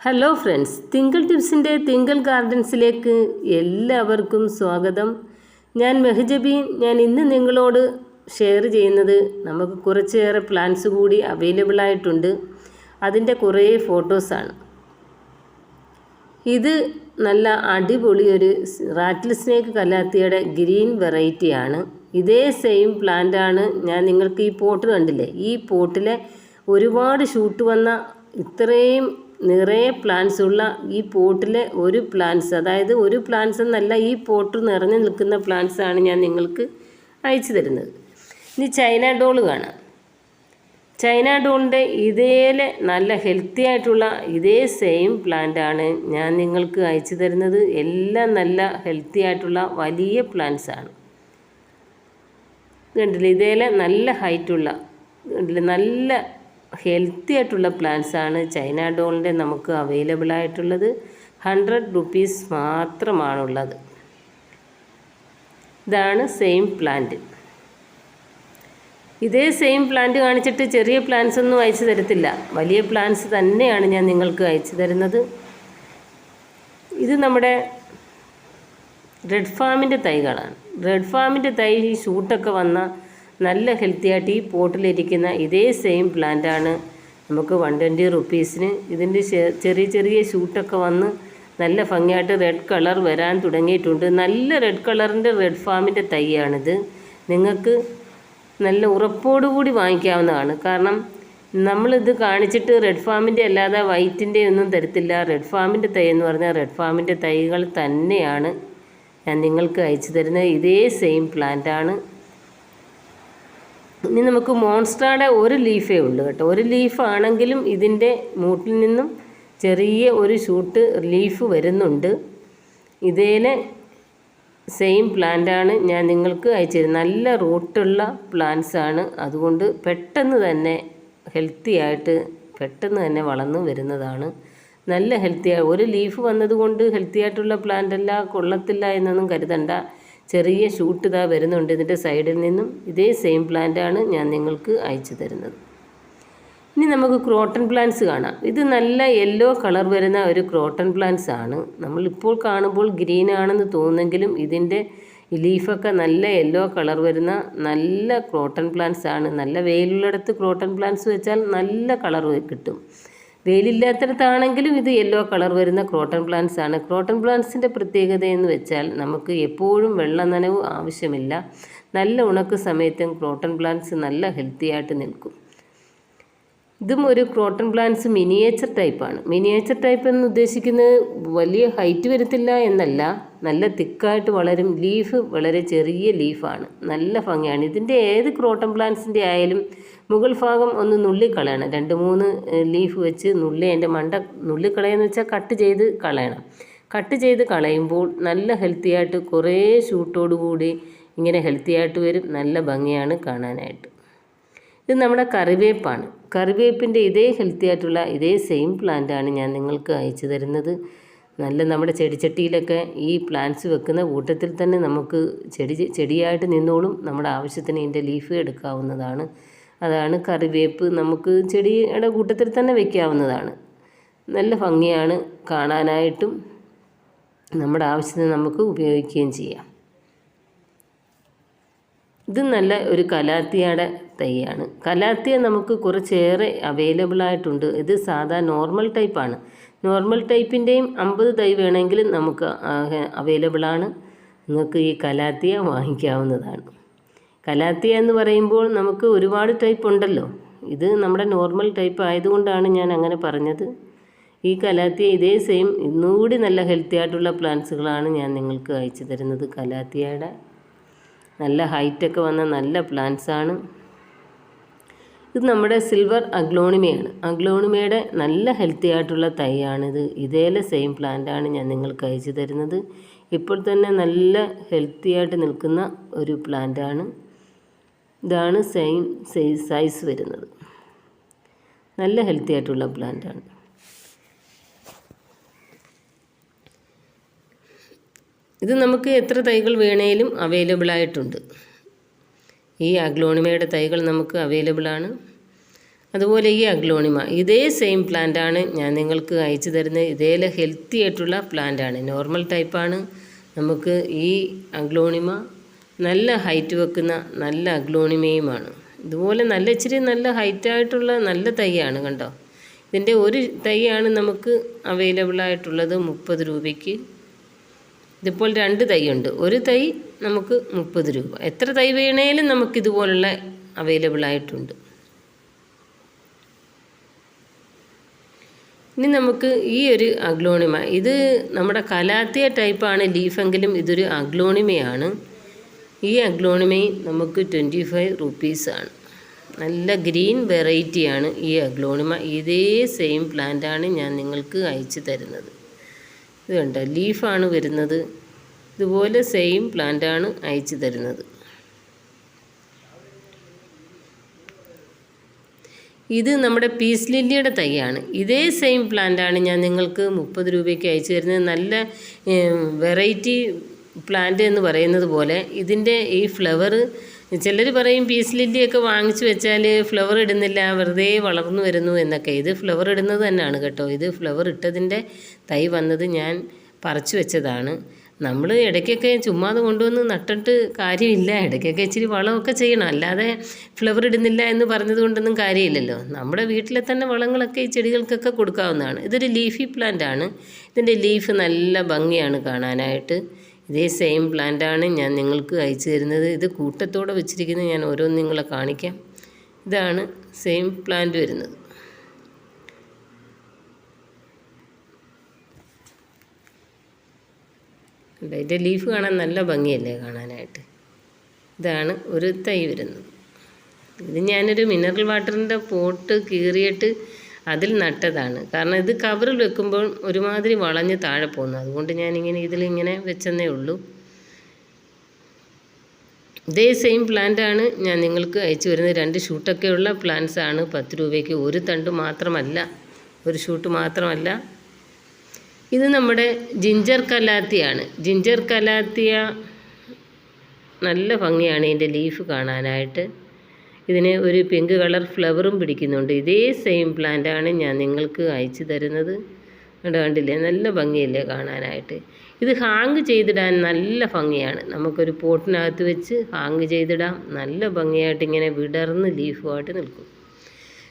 Hello friends തിങ്കൾ ടിപ്സിന്റെ തിങ്കൾ ഗാർഡൻസിലേക്ക് എല്ലാവർക്കും സ്വാഗതം. ഞാൻ മെഹജബീൻ ഞാൻ ഇന്ന് നിങ്ങളോട് ഷെയർ ചെയ്യുന്നത് നമുക്ക് കുറച്ചേറെ പ്ലാന്റ്സ് കൂടി അവൈലബിൾ ആയിട്ടുണ്ട്. അതിന്റെ കുറേ ഫോട്ടോസാണ് ഇത് നല്ല അടിപൊളി ഒരു റാറ്റിൽ സ്നേക്ക് കലാത്തിയുടെ ഗ്രീൻ വെറൈറ്റിയാണ് ഇതേ സെയിം പ്ലാന്റാണ് ഞാൻ നിങ്ങൾക്ക് ഈ പോട്ട് കണ്ടില്ലേ? ഈ പോട്ടിലെ ഒരുപാട് ഷൂട്ട് വന്ന ഇത്രയും നിറയെ പ്ലാന്റ്സ് ഉള്ള ഈ പോട്ടിലെ ഒരു പ്ലാന്റ്സ് അതായത് ഒരു പ്ലാന്റ്സ് എന്നല്ല ഈ പോട്ട് നിറഞ്ഞു നിൽക്കുന്ന പ്ലാന്റ്സ് ആണ് ഞാൻ നിങ്ങൾക്ക് അയച്ചു തരുന്നത്. ഇനി ചൈന ഡോൾ കാണാം. ചൈന ഡോളിന്റെ ഇതേലെ നല്ല ഹെൽത്തി ആയിട്ടുള്ള ഇതേ സെയിം പ്ലാന്റ് ആണ് ഞാൻ നിങ്ങൾക്ക് അയച്ചു തരുന്നത്. എല്ലാം നല്ല ഹെൽത്തി ആയിട്ടുള്ള വലിയ പ്ലാന്റ്സ് ആണ്. കണ്ടില്ലേ? ഇതേലെ നല്ല ഹൈറ്റുള്ള കണ്ടില്ലേ? നല്ല ഹെൽത്തി ആയിട്ടുള്ള പ്ലാന്റ്സ് ആണ്. ചൈന ഡോളിന്റെ നമുക്ക് അവൈലബിൾ ആയിട്ടുള്ളത് ഹൺഡ്രഡ് റുപ്പീസ് മാത്രമാണുള്ളത്. ഇതാണ് സെയിം പ്ലാന്റ് ഇതേ സെയിം പ്ലാന്റ് കാണിച്ചിട്ട് ചെറിയ പ്ലാന്റ്സ് ഒന്നും അയച്ചു തരത്തില്ല. വലിയ പ്ലാന്റ്സ് തന്നെയാണ് ഞാൻ നിങ്ങൾക്ക് അയച്ചു തരുന്നത്. ഇത് നമ്മുടെ റെഡ് ഫാമിന്റെ തൈകളാണ്. റെഡ് ഫാമിന്റെ തൈ ഈ ഷൂട്ടൊക്കെ വന്ന നല്ല ഹെൽത്തി ആയിട്ട് ഈ പോട്ടിലിരിക്കുന്ന ഇതേ സെയിം പ്ലാന്റാണ് നമുക്ക് വൺ ട്വന്റി റുപ്പീസിന് ഇതിന്റെ ചെറിയ ചെറിയ ഷൂട്ടൊക്കെ വന്ന് നല്ല ഭംഗിയായിട്ട് റെഡ് കളർ വരാൻ തുടങ്ങിയിട്ടുണ്ട്. നല്ല റെഡ് കളറിന്റെ റെഡ് ഫാമിന്റെ തൈയാണിത്. നിങ്ങൾക്ക് നല്ല ഉറപ്പോടുകൂടി വാങ്ങിക്കാവുന്നതാണ്. കാരണം നമ്മളിത് കാണിച്ചിട്ട് റെഡ് ഫാമിന്റെ അല്ലാതെ വൈറ്റിന്റെ ഒന്നും തരത്തില്ല. റെഡ് ഫാമിന്റെ തൈ എന്ന് പറഞ്ഞാൽ റെഡ് ഫാമിന്റെ തൈകൾ തന്നെയാണ് ഞാൻ നിങ്ങൾക്ക് അയച്ചു തരുന്നത്. ഇതേ സെയിം പ്ലാന്റാണ് ഇനി നമുക്ക് മോൺസ്ട്രയുടെ ഒരു ലീഫേ ഉള്ളൂ കേട്ടോ. ഒരു ലീഫാണെങ്കിലും ഇതിന്റെ മൂട്ടിൽ നിന്നും ചെറിയ ഒരു ഷൂട്ട് ലീഫ് വരുന്നുണ്ട്. ഇതേലെ സെയിം പ്ലാന്റാണ് ഞാൻ നിങ്ങൾക്ക് അയച്ചത് നല്ല റൂട്ടുള്ള പ്ലാന്റ്സ് ആണ്. അതുകൊണ്ട് പെട്ടെന്ന് തന്നെ ഹെൽത്തി ആയിട്ട് പെട്ടെന്ന് തന്നെ വളർന്നു വരുന്നതാണ്. നല്ല ഹെൽത്തി ഒരു ലീഫ് വന്നതുകൊണ്ട് ഹെൽത്തി ആയിട്ടുള്ള പ്ലാന്റ് അല്ല കൊള്ളത്തില്ല എന്നൊന്നും കരുതണ്ട. ചെറിയ ഷൂട്ട് ഇതാ വരുന്നുണ്ട് ഇതിന്റെ സൈഡിൽ നിന്നും. ഇതേ സെയിം പ്ലാന്റാണ് ഞാൻ നിങ്ങൾക്ക് അയച്ചു തരുന്നത്. ഇനി നമുക്ക് ക്രോട്ടൺ പ്ലാന്റ്സ് കാണാം. ഇത് നല്ല യെല്ലോ കളർ വരുന്ന ഒരു ക്രോട്ടൺ പ്ലാന്റ്സ് ആണ്. നമ്മളിപ്പോൾ കാണുമ്പോൾ ഗ്രീൻ ആണെന്ന് തോന്നുമെങ്കിലും ഇതിന്റെ ലീഫൊക്കെ നല്ല യെല്ലോ കളർ വരുന്ന നല്ല ക്രോട്ടൺ പ്ലാന്റ്സ് ആണ്. നല്ല വെയിലുള്ളിടത്ത് ക്രോട്ടൺ പ്ലാന്റ്സ് വെച്ചാൽ നല്ല കളർ കിട്ടും. വെയിലില്ലാത്തിടത്താണെങ്കിലും ഇത് യെല്ലോ കളർ വരുന്ന ക്രോട്ടൺ പ്ലാന്റ്സ് ആണ്. ക്രോട്ടൺ പ്ലാന്റ്സിന്റെ പ്രത്യേകത എന്ന് വെച്ചാൽ നമുക്ക് എപ്പോഴും വെള്ളം നനവ് ആവശ്യമില്ല. നല്ല ഉണക്ക് സമയത്തും ക്രോട്ടൺ പ്ലാന്റ്സ് നല്ല ഹെൽത്തി ആയിട്ട് നിൽക്കും. ഇതും ഒരു ക്രോട്ടൺ പ്ലാന്റ്സ് മിനിയേച്ചർ ടൈപ്പാണ് മിനിയേച്ചർ ടൈപ്പ് എന്ന് ഉദ്ദേശിക്കുന്നത് വലിയ ഹൈറ്റ് വരത്തില്ല എന്നല്ല. നല്ല തിക്കായിട്ട് വളരും. ലീഫ് വളരെ ചെറിയ ലീഫാണ് നല്ല ഭംഗിയാണ്. ഇതിന്റെ ഏത് ക്രോട്ടൺ പ്ലാന്റ്സിന്റെ ആയാലും മുകൾ ഭാഗം ഒന്ന് നുള്ളിക്കളയണം. രണ്ട് മൂന്ന് ലീഫ് വെച്ച് നുള്ളി അതിന്റെ മണ്ട നുള്ളിക്കളയെന്ന് വെച്ചാൽ കട്ട് ചെയ്ത് കളയണം. കട്ട് ചെയ്ത് കളയുമ്പോൾ നല്ല ഹെൽത്തിയായിട്ട് കുറേ ഷൂട്ടോടുകൂടി ഇങ്ങനെ ഹെൽത്തിയായിട്ട് വരും. നല്ല ഭംഗിയാണ് കാണാനായിട്ട്. ഇത് നമ്മുടെ കറിവേപ്പാണ്. കറിവേപ്പിന്റെ ഇതേ ഹെൽത്തി ആയിട്ടുള്ള ഇതേ സെയിം പ്ലാന്റാണ് ഞാൻ നിങ്ങൾക്ക് അയച്ചു തരുന്നത്. നല്ല നമ്മുടെ ചെടിച്ചട്ടിയിലൊക്കെ ഈ പ്ലാന്റ്സ് വെക്കുന്ന കൂട്ടത്തിൽ തന്നെ നമുക്ക് ചെടി ചെടിയായിട്ട് നിന്നോളും. നമ്മുടെ ആവശ്യത്തിന് ഇതിന്റെ ലീഫ് എടുക്കാവുന്നതാണ്. അതാണ് കറിവേപ്പ്. നമുക്ക് ചെടിയുടെ കൂട്ടത്തിൽ തന്നെ വെക്കാവുന്നതാണ്. നല്ല ഭംഗിയാണ്. കാണാനായിട്ടും നമ്മുടെ ആവശ്യത്തിന് നമുക്ക് ഉപയോഗിക്കുകയും ചെയ്യാം. ഇത് നല്ല ഒരു കലാത്തിയുടെ തൈയാണ്. കലാത്തിയ നമുക്ക് കുറച്ചേറെ അവൈലബിൾ ആയിട്ടുണ്ട്. ഇത് സാധാ നോർമൽ ടൈപ്പാണ് നോർമൽ ടൈപ്പിന്റെയും അമ്പത് തൈ വേണമെങ്കിൽ നമുക്ക് അവൈലബിൾ ആണ്. നിങ്ങൾക്ക് ഈ കലാത്തിയ വാങ്ങിക്കാവുന്നതാണ്. കലാത്തിയ എന്ന് പറയുമ്പോൾ നമുക്ക് ഒരുപാട് ടൈപ്പ് ഉണ്ടല്ലോ. ഇത് നമ്മുടെ നോർമൽ ടൈപ്പ് ആയതുകൊണ്ടാണ് ഞാൻ അങ്ങനെ പറഞ്ഞത്. ഈ കലാത്തിയ ഇതേ സെയിം ഇന്നുകൂടി നല്ല ഹെൽത്തി ആയിട്ടുള്ള പ്ലാന്റ്സുകളാണ് ഞാൻ നിങ്ങൾക്ക് അയച്ചു തരുന്നത്. കലാത്തിയയുടെ നല്ല ഹൈറ്റൊക്കെ വന്ന നല്ല പ്ലാന്റ്സ് ആണ് ഇത് നമ്മുടെ സിൽവർ അഗ്ലോണിമയാണ്. അഗ്ലോണിമയുടെ നല്ല ഹെൽത്തി ആയിട്ടുള്ള തൈയാണിത്. ഇതേലെ സെയിം പ്ലാന്റാണ് ഞാൻ നിങ്ങൾക്ക് അയച്ചു തരുന്നത്. ഇപ്പോൾ തന്നെ നല്ല ഹെൽത്തി ആയിട്ട് നിൽക്കുന്ന ഒരു പ്ലാന്റാണ്. ഇതാണ് സെയിം സൈസ് വരുന്നത്. നല്ല ഹെൽത്തി ആയിട്ടുള്ള പ്ലാന്റാണ്. ഇത് നമുക്ക് എത്ര തൈകൾ വേണേലും അവൈലബിൾ ആയിട്ടുണ്ട്. ഈ അഗ്ലോണിമയുടെ തൈകൾ നമുക്ക് അവൈലബിൾ ആണ്. അതുപോലെ ഈ അഗ്ലോണിമ ഇതേ സെയിം പ്ലാന്റ് ആണ് ഞാൻ നിങ്ങൾക്ക് അയച്ചു തരുന്നത്. ഇതേലെ ഹെൽത്തി ആയിട്ടുള്ള പ്ലാന്റ് ആണ്. നോർമൽ ടൈപ്പാണ് നമുക്ക് ഈ അഗ്ലോണിമ നല്ല ഹൈറ്റ് വെക്കുന്ന നല്ല അഗ്ലോണിമയുമാണ്. ഇതുപോലെ നല്ല ഇച്ചിരി നല്ല ഹൈറ്റായിട്ടുള്ള നല്ല തൈയാണ് കണ്ടോ. ഇതിന്റെ ഒരു തൈയാണ് നമുക്ക് അവൈലബിൾ ആയിട്ടുള്ളത് മുപ്പത് രൂപയ്ക്ക്. ഇതിപ്പോൾ രണ്ട് തൈ ഉണ്ട് ഒരു തൈ നമുക്ക് മുപ്പത് രൂപ. എത്ര തൈ വേണേലും നമുക്കിതുപോലുള്ള അവൈലബിൾ ആയിട്ടുണ്ട്. ഇനി നമുക്ക് ഈ ഒരു അഗ്ലോണിമ. ഇത് നമ്മുടെ കലാത്തിയ ടൈപ്പാണ് ലീഫെങ്കിലും ഇതൊരു അഗ്ലോണിമയാണ്. ഈ അഗ്ലോണിമയും നമുക്ക് ട്വന്റി ഫൈവ് റുപ്പീസാണ് നല്ല ഗ്രീൻ വെറൈറ്റിയാണ് ഈ അഗ്ലോണിമ. ഇതേ സെയിം പ്ലാന്റാണ് ഞാൻ നിങ്ങൾക്ക് അയച്ചു തരുന്നത്. ഇത് കണ്ട ലീഫാണ് വരുന്നത്. ഇതുപോലെ സെയിം പ്ലാന്റാണ് അയച്ചു തരുന്നത്. ഇത് നമ്മുടെ പീസ് ലില്ലിയുടെ തൈയാണ്. ഇതേ സെയിം പ്ലാന്റാണ് ഞാൻ നിങ്ങൾക്ക് മുപ്പത് രൂപയ്ക്ക് അയച്ചു തരുന്നത്. നല്ല വെറൈറ്റി പ്ലാന്റ് എന്ന് പറയുന്നത് പോലെ ഇതിന്റെ ഈ ഫ്ലവർ ചിലർ പറയും പീസ് ലില്ലിയൊക്കെ വാങ്ങിച്ചു വെച്ചാൽ ഫ്ലവർ ഇടുന്നില്ല വെറുതെ വളർന്നു വരുന്നു എന്നൊക്കെ. ഇത് ഫ്ലവർ ഇടുന്നത് തന്നെയാണ് കേട്ടോ. ഇത് ഫ്ലവർ ഇട്ടതിന്റെ തൈ വന്നത് ഞാൻ പറിച്ചു വെച്ചതാണ്. നമ്മൾ ഇടയ്ക്കൊക്കെ ചുമ്മാതെ കൊണ്ടുവന്ന് നട്ടിട്ട് കാര്യമില്ല. ഇടയ്ക്കൊക്കെ ഇച്ചിരി വളമൊക്കെ ചെയ്യണം. അല്ലാതെ ഫ്ലവർ ഇടുന്നില്ല എന്ന് പറഞ്ഞത് കൊണ്ടൊന്നും കാര്യമില്ലല്ലോ. നമ്മുടെ വീട്ടിലെ തന്നെ വളങ്ങളൊക്കെ ഈ ചെടികൾക്കൊക്കെ കൊടുക്കാവുന്നതാണ്. ഇതൊരു ലീഫി പ്ലാന്റ് ആണ്. ഇതിന്റെ ലീഫ് നല്ല ഭംഗിയാണ് കാണാനായിട്ട്. ഇതേ സെയിം പ്ലാന്റാണ് ഞാൻ നിങ്ങൾക്ക് അയച്ചു തരുന്നത്. ഇത് കൂട്ടത്തോടെ വെച്ചിരിക്കുന്നത് ഞാൻ ഓരോന്ന് നിങ്ങളെ കാണിക്കാം. ഇതാണ് സെയിം പ്ലാന്റ് വരുന്നത്. ഇതിന്റെ ലീഫ് കാണാൻ നല്ല ഭംഗിയല്ലേ കാണാനായിട്ട്? ഇതാണ് ഒരു തൈ വരുന്നത്. ഇത് ഞാനൊരു മിനറൽ വാട്ടറിന്റെ പോട്ട് കീറിയിട്ട് അതിൽ നട്ടതാണ്. കാരണം ഇത് കവറിൽ വെക്കുമ്പോൾ ഒരുമാതിരി വളഞ്ഞ് താഴെ പോകുന്നു. അതുകൊണ്ട് ഞാനിങ്ങനെ ഇതിലിങ്ങനെ വെച്ചെന്നേ ഉള്ളൂ. ഇതേ സെയിം പ്ലാന്റാണ് ഞാൻ നിങ്ങൾക്ക് അയച്ചു വരുന്നത്. രണ്ട് ഷൂട്ടൊക്കെയുള്ള പ്ലാന്റ്സ് ആണ്. പത്ത് രൂപയ്ക്ക് ഒരു തണ്ട് മാത്രമല്ല ഒരു ഷൂട്ട് മാത്രമല്ല. ഇത് നമ്മുടെ ജിഞ്ചർ കലാത്തിയാണ്. ജിഞ്ചർ കലാത്തിയ നല്ല ഭംഗിയാണ് ഇതിന്റെ ലീഫ് കാണാനായിട്ട്. ഇതിന് ഒരു പിങ്ക് കളർ ഫ്ലവറും പിടിക്കുന്നുണ്ട്. ഇതേ സെയിം പ്ലാന്റാണ് ഞാൻ നിങ്ങൾക്ക് അയച്ചു തരുന്നത്. കണ്ടു കണ്ടില്ലേ? നല്ല ഭംഗിയല്ലേ കാണാനായിട്ട്. ഇത് ഹാങ് ചെയ്തിടാൻ നല്ല ഭംഗിയാണ്. നമുക്കൊരു പോട്ടിനകത്ത് വെച്ച് ഹാങ് ചെയ്തിടാം. നല്ല ഭംഗിയായിട്ട് ഇങ്ങനെ വിടർന്ന് ലീഫുമായിട്ട് നിൽക്കും.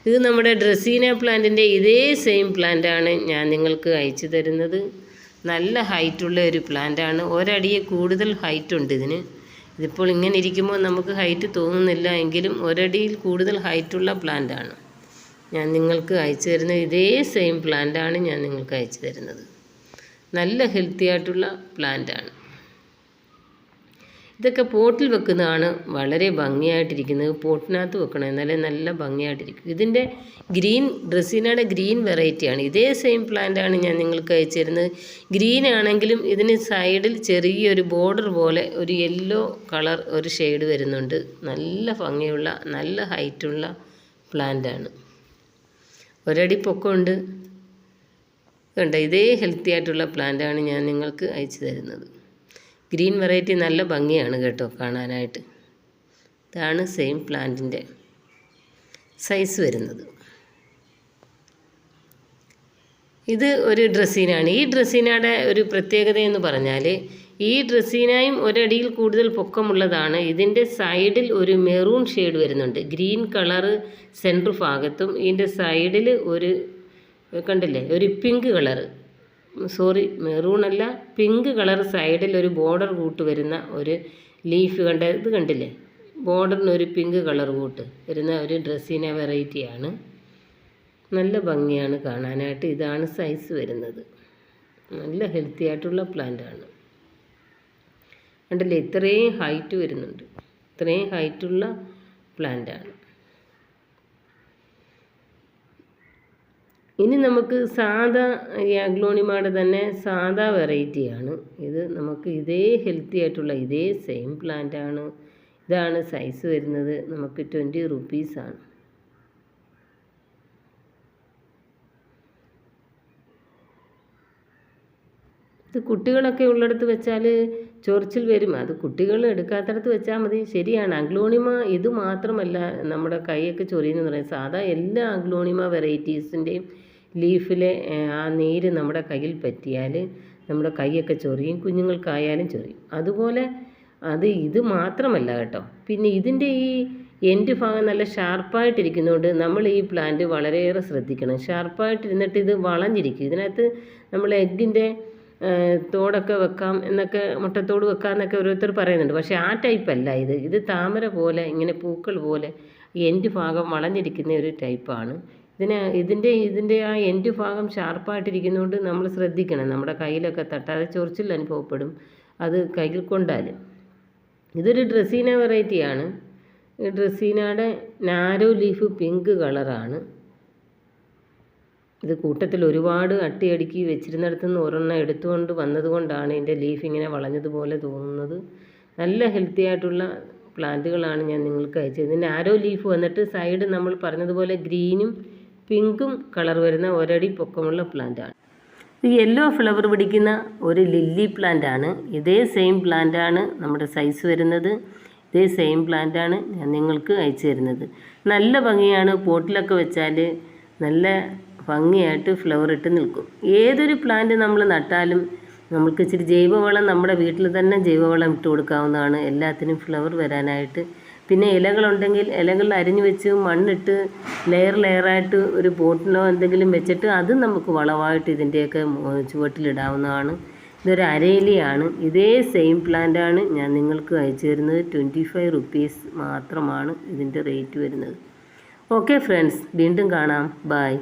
ഇത് നമ്മുടെ ഡ്രസീന പ്ലാന്റിന്റെ ഇതേ സെയിം പ്ലാന്റാണ് ഞാൻ നിങ്ങൾക്ക് അയച്ചു തരുന്നത്. നല്ല ഹൈറ്റുള്ള ഒരു പ്ലാന്റാണ് ഒരടിയെ കൂടുതൽ ഹൈറ്റുണ്ട് ഇതിന്. ഇതിപ്പോൾ ഇങ്ങനെ ഇരിക്കുമ്പോൾ നമുക്ക് ഹൈറ്റ് തോന്നുന്നില്ല എങ്കിലും ഒരടിയിൽ കൂടുതൽ ഹൈറ്റുള്ള പ്ലാന്റാണ് ഞാൻ നിങ്ങൾക്ക് അയച്ചു തരുന്ന ഇതേ സെയിം പ്ലാന്റാണ് ഞാൻ നിങ്ങൾക്ക് അയച്ചു തരുന്നത്. നല്ല ഹെൽത്തി ആയിട്ടുള്ള പ്ലാന്റാണ് ഇതൊക്കെ പോട്ടിൽ വെക്കുന്നതാണ് വളരെ ഭംഗിയായിട്ടിരിക്കുന്നത്. പോട്ടിനകത്ത് വെക്കണം എന്നാലേ നല്ല ഭംഗിയായിട്ടിരിക്കും. ഇതിന്റെ ഗ്രീൻ ഡ്രസ്സിനാണ് ഗ്രീൻ വെറൈറ്റിയാണ്. ഇതേ സെയിം പ്ലാന്റാണ് ഞാൻ നിങ്ങൾക്ക് അയച്ചു തരുന്നത് ഗ്രീൻ ആണെങ്കിലും ഇതിന് സൈഡിൽ ചെറിയൊരു ബോർഡർ പോലെ ഒരു യെല്ലോ കളർ ഒരു ഷെയ്ഡ് വരുന്നുണ്ട്. നല്ല ഭംഗിയുള്ള നല്ല ഹൈറ്റുള്ള പ്ലാന്റാണ്. ഒരടി പൊക്കമുണ്ട്. കണ്ടോ ഇതേ ഹെൽത്തി ആയിട്ടുള്ള പ്ലാന്റാണ് ഞാൻ നിങ്ങൾക്ക് അയച്ചു തരുന്നത്. ഗ്രീൻ വെറൈറ്റി നല്ല ഭംഗിയാണ് കേട്ടോ കാണാനായിട്ട്. ഇതാണ് സെയിം പ്ലാന്റിന്റെ സൈസ് വരുന്നത്. ഇത് ഒരു ഡ്രസ്സീനാണ് ഈ ഡ്രസ്സീനയുടെ ഒരു പ്രത്യേകത എന്ന് പറഞ്ഞാൽ ഈ ഡ്രസ്സീനായും ഒരടിയിൽ കൂടുതൽ പൊക്കമുള്ളതാണ്. ഇതിന്റെ സൈഡിൽ ഒരു മെറൂൺ ഷെയ്ഡ് വരുന്നുണ്ട്. ഗ്രീൻ കളറ് സെന്റർ ഭാഗത്തും ഇതിന്റെ സൈഡിൽ ഒരു കണ്ടില്ലേ? ഒരു പിങ്ക് കളറ്. സോറി മെറൂൺ അല്ല പിങ്ക് കളർ സൈഡിൽ ഒരു ബോർഡർ കൂട്ട് വരുന്ന ഒരു ലീഫ് കണ്ട ഇത് കണ്ടില്ലേ? ബോർഡറിന് ഒരു പിങ്ക് കളർ കൂട്ട് വരുന്ന ഒരു ഡ്രസ്സിന വെറൈറ്റിയാണ് നല്ല ഭംഗിയാണ് കാണാനായിട്ട് ഇതാണ് സൈസ് വരുന്നത്. നല്ല ഹെൽത്തി ആയിട്ടുള്ള പ്ലാന്റാണ് കണ്ടില്ലേ? ഇത്രയും ഹൈറ്റ് വരുന്നുണ്ട്. ഇത്രയും ഹൈറ്റുള്ള പ്ലാന്റാണ് ഇനി നമുക്ക് സാധാ ഈ അഗ്ലോണിമയുടെ തന്നെ സാധാ വെറൈറ്റിയാണ് ഇത് നമുക്ക് ഇതേ ഹെൽത്തി ആയിട്ടുള്ള ഇതേ സെയിം പ്ലാന്റ് ആണ്. ഇതാണ് സൈസ് വരുന്നത്. നമുക്ക് ട്വന്റി റുപ്പീസാണ് ഇത് കുട്ടികളൊക്കെ ഉള്ളിടത്ത് വെച്ചാൽ ചൊറിച്ചിൽ വരും. അത് കുട്ടികൾ എടുക്കാത്തടത്ത് വെച്ചാൽ മതി. ശരിയാണ്. അഗ്ലോണിമ ഇത് മാത്രമല്ല നമ്മുടെ കൈയൊക്കെ ചൊറിയെന്ന് പറയുന്നത്. സാധാ എല്ലാ അഗ്ലോണിമ വെറൈറ്റീസിന്റെയും ലീഫിലെ ആ നീര് നമ്മുടെ കയ്യിൽ പറ്റിയാൽ നമ്മുടെ കൈയൊക്കെ ചൊറിയും കുഞ്ഞുങ്ങൾക്കായാലും ചൊറിയും. അതുപോലെ അത് ഇത് മാത്രമല്ല കേട്ടോ. പിന്നെ ഇതിന്റെ ഈ എൻഡ് ഭാഗം നല്ല ഷാർപ്പായിട്ടിരിക്കുന്നതുകൊണ്ട് നമ്മൾ ഈ പ്ലാന്റ് വളരെയേറെ ശ്രദ്ധിക്കണം. ഷാർപ്പായിട്ടിരുന്നിട്ട് ഇത് വളഞ്ഞിരിക്കും. ഇതിനകത്ത് നമ്മൾ എഗ്ഗിന്റെ തോടൊക്കെ വെക്കാം എന്നൊക്കെ മുട്ടത്തോട് വെക്കാം എന്നൊക്കെ ഓരോരുത്തർ പറയുന്നുണ്ട്. പക്ഷേ ആ ടൈപ്പ് അല്ല ഇത്. ഇത് താമര പോലെ ഇങ്ങനെ പൂക്കൾ പോലെ എൻഡ് ഭാഗം വളഞ്ഞിരിക്കുന്ന ഒരു ടൈപ്പാണ്. ഇതിന് ഇതിന്റെ ഇതിന്റെ ആ എൻഡ് ഭാഗം ഷാർപ്പായിട്ടിരിക്കുന്നതുകൊണ്ട് നമ്മൾ ശ്രദ്ധിക്കണം. നമ്മുടെ കയ്യിലൊക്കെ തട്ടാതെ ചൊറിച്ചിൽ അനുഭവപ്പെടും. അത് കയ്യിൽ കൊണ്ടാൽ ഇതൊരു ഡ്രസ്സീന വെറൈറ്റിയാണ് ഡ്രസ്സീനയുടെ നാരോ ലീഫ് പിങ്ക് കളറാണ് ഇത് കൂട്ടത്തിൽ ഒരുപാട് അട്ടിയടുക്കി വെച്ചിരുന്നിടത്തു നിന്ന് ഒരെണ്ണം എടുത്തുകൊണ്ട് വന്നതുകൊണ്ടാണ് ഇതിന്റെ ലീഫ് ഇങ്ങനെ വളഞ്ഞതുപോലെ തോന്നുന്നത്. നല്ല ഹെൽത്തി ആയിട്ടുള്ള പ്ലാന്റുകളാണ് ഞാൻ നിങ്ങൾക്ക് അയച്ചത്. ഇതിന്റെ ആരോ ലീഫ് വന്നിട്ട് സൈഡ് നമ്മൾ പറഞ്ഞതുപോലെ ഗ്രീനും പിങ്കും കളർ വരുന്ന ഒരടി പൊക്കമുള്ള പ്ലാന്റാണ്. ഇത് യെല്ലോ ഫ്ലവർ പിടിക്കുന്ന ഒരു ലില്ലി പ്ലാന്റ് ആണ്. ഇതേ സെയിം പ്ലാന്റ് ആണ് നമ്മുടെ സൈസ് വരുന്നത്. ഇതേ സെയിം പ്ലാന്റ് ആണ് ഞാൻ നിങ്ങൾക്ക് അയച്ചു തരുന്നത്. നല്ല ഭംഗിയാണ് പോട്ടിലൊക്കെ വെച്ചാൽ നല്ല ഭംഗിയായിട്ട് ഫ്ലവർ ഇട്ട് നിൽക്കും. ഏതൊരു പ്ലാന്റ് നമ്മൾ നട്ടാലും നമുക്ക് ഇച്ചിരി ജൈവവളം നമ്മുടെ വീട്ടിൽ തന്നെ ജൈവവളം ഇട്ട് കൊടുക്കാവുന്നതാണ്. എല്ലാത്തിനും ഫ്ലവർ വരാനായിട്ട്. പിന്നെ ഇലകളുണ്ടെങ്കിൽ ഇലകൾ അരിഞ്ഞു വെച്ച് മണ്ണിട്ട് ലെയർ ലെയറായിട്ട് ഒരു പോട്ടിലോ എന്തെങ്കിലും വെച്ചിട്ട് അത് നമുക്ക് വളമായിട്ട് ഇതിന്റെയൊക്കെ ചുവട്ടിലിടാവുന്നതാണ്. ഇതൊരു അരയിലയാണ്. ഇതേ സെയിം പ്ലാന്റാണ് ഞാൻ നിങ്ങൾക്ക് അയച്ചു തരുന്നത്. ട്വന്റി ഫൈവ് റുപ്പീസ് മാത്രമാണ് ഇതിന്റെ റേറ്റ് വരുന്നത്. ഓക്കെ ഫ്രണ്ട്സ് വീണ്ടും കാണാം. ബൈ